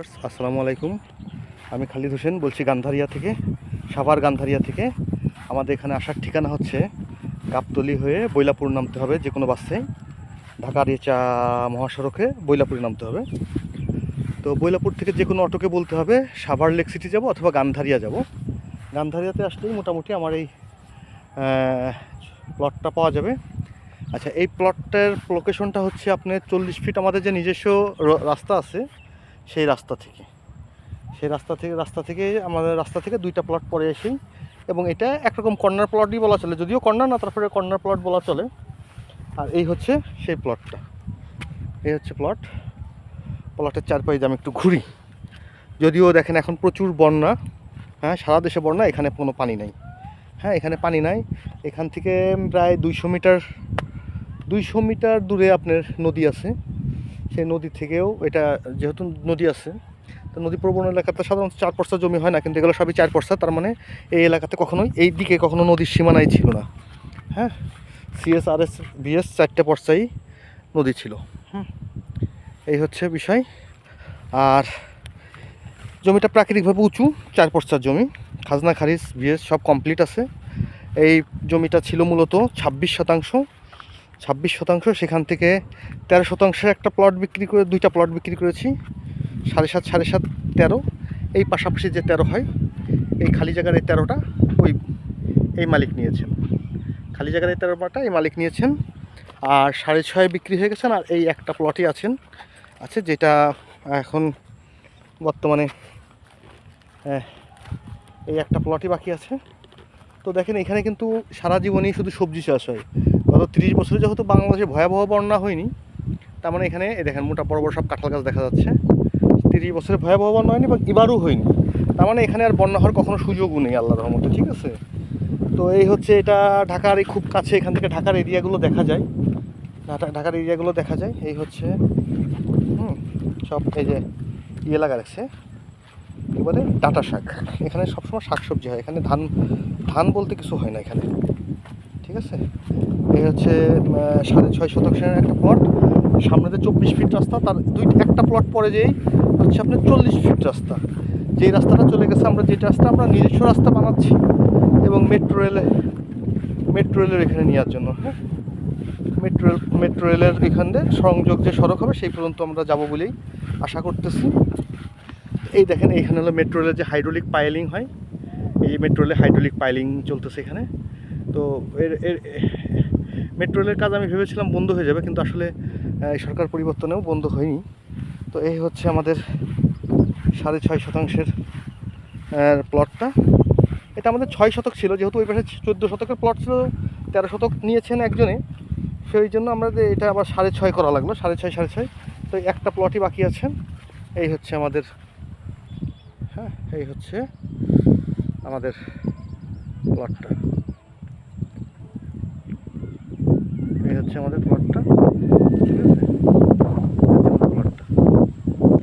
Viewers আসসালামু আলাইকুম। আমি খালিদ হোসেন বলছি গান্ধারিয়া থেকে, সাভার গান্ধারিয়া থেকে। আমাদের এখানে আসার ঠিকানা হচ্ছে গাবতলি হয়ে বৈলাপুর নামতে হবে যে কোনো বাসে ঢাকা রেচা মহাসড়কে বৈলাপুরে নামতে হবে। তো বৈলাপুর থেকে যে কোনো অটোকে বলতে হবে, সাভার লেক সিটি যাব অথবা গান্ধারিয়া যাব। গান্ধারিয়াতে আসলেই মোটামুটি আমার এই প্লটটা পাওয়া যাবে। আচ্ছা এই প্লটটার লোকেশনটা হচ্ছে আপনার চল্লিশ ফিট আমাদের যে নিজস্ব রাস্তা আছে সেই রাস্তা থেকে। সেই রাস্তা থেকে রাস্তা থেকে আমাদের রাস্তা থেকে দুইটা প্লট পরে এসেই এবং এটা একরকম কর্নার প্লটই বলা চলে। যদিও কর্নার না, তারপরে কর্নার প্লট বলা চলে। আর এই হচ্ছে সেই প্লটটা এই হচ্ছে প্লট প্লটের চারপাশে আমি একটু ঘুরি। যদিও দেখেন এখন প্রচুর বন্যা। হ্যাঁ সারা দেশে বন্যা, এখানে কোনো পানি নাই। হ্যাঁ এখানে পানি নাই। এখান থেকে প্রায় দুইশো মিটার দুইশো মিটার দূরে আপনার নদী আছে। সেই নদী থেকেও এটা যেহেতু নদী আছে, তো নদী প্রবণ এলাকাতে সাধারণত চার পর্সা জমি হয় না, কিন্তু এগুলো সবই চার পর্সা তার মানে এই এলাকাতে কখনোই এই দিকে কখনো নদীর সীমানাই ছিল না। হ্যাঁ সিএস আর এস বিএস চারটে পর্সাই নদী ছিল। হুম, এই হচ্ছে বিষয়। আর জমিটা প্রাকৃতিকভাবে উঁচু, চার পর্সার জমি, খাজনা, খারিজ বিএস সব কমপ্লিট আছে। এই জমিটা ছিল মূলত ছাব্বিশ শতাংশ ছাব্বিশ শতাংশ সেখান থেকে তেরো শতাংশের একটা প্লট বিক্রি করে দুইটা প্লট বিক্রি করেছি। সাড়ে সাত সাড়ে সাত তেরো। এই পাশাপাশি যে তেরো হয় এই খালি জায়গার এই তেরোটা ওই এই মালিক নিয়েছেন। খালি জায়গার এই তেরোটা এই মালিক নিয়েছেন। আর সাড়ে ছয় বিক্রি হয়ে গেছেন আর এই একটা প্লটই আছেন আছে যেটা এখন বর্তমানে আহ, এই একটা প্লটই বাকি আছে। তো দেখেন এখানে কিন্তু সারা জীবনই শুধু সবজি চাষ হয়। গত তিরিশ বছরে যেহেতু বাংলাদেশে ভয়াবহ বন্যা হয়নি, তার মানে এখানে দেখেন মোটা বড় বড় সব কাঁঠাল গাছ দেখা যাচ্ছে। তিরিশ বছরে ভয়াবহ বন্যা হয়নি বা এবারও হয়নি। তার মানে এখানে আর বন্যা হওয়ার কখনো সুযোগও নেই আল্লাহ রহমতে, ঠিক আছে? তো এই হচ্ছে এটা ঢাকার এই খুব কাছে, এখান থেকে ঢাকার এরিয়াগুলো দেখা যায়। ঢাকার এরিয়াগুলো দেখা যায়। এই হচ্ছে, হুম, সব এই যে ইয়ে লাগা রাখছে। বলে ডাটা শাক। এখানে সবসময় শাক সবজি হয়। এখানে ধান ধান বলতে কিছু হয় না এখানে। ঠিক আছে? এই হচ্ছে সাড়ে ছয় শতাংশের একটা প্লট সামনে যে চব্বিশ ফিট রাস্তা, তার দুই, একটা প্লট পরে যেই হচ্ছে আপনার চল্লিশ ফিট রাস্তা। যেই রাস্তাটা চলে গেছে, আমরা যেটা রাস্তা, আমরা নিজস্ব রাস্তা বানাচ্ছি এবং মেট্রো রেলে মেট্রো রেলের এখানে নেওয়ার জন্য হ্যাঁ? মেট্রো রেল মেট্রো রেলের এখান সংযোগ যে সড়ক হবে, সেই পর্যন্ত আমরা যাব বলেই আশা করতেছি। এই দেখেন, এইখানে হলো মেট্রো রেলের যে হাইড্রোলিক পাইলিং হয়, এই মেট্রো রেলে হাইড্রোলিক পাইলিং চলতেছে এখানে। তো এর এর মেট্রো রেলের কাজ আমি ভেবেছিলাম বন্ধ হয়ে যাবে, কিন্তু আসলে সরকার পরিবর্তনেও বন্ধ হয়নি। তো এই হচ্ছে আমাদের সাড়ে ছয় শতাংশের প্লটটা এটা আমাদের ছয় শতক ছিল, যেহেতু ওই পাশে চোদ্দ শতকের প্লট ছিল, তেরো শতক নিয়েছেন একজনে। সেই জন্য আমরা এটা আবার সাড়ে ছয় করা লাগল, সাড়ে ছয় সাড়ে ছয়। তো একটা প্লটই বাকি আছে। এই হচ্ছে আমাদের হ্যাঁ এই হচ্ছে আমাদের প্লটটা এই হচ্ছে আমাদের প্লটটা ঠিক আছে?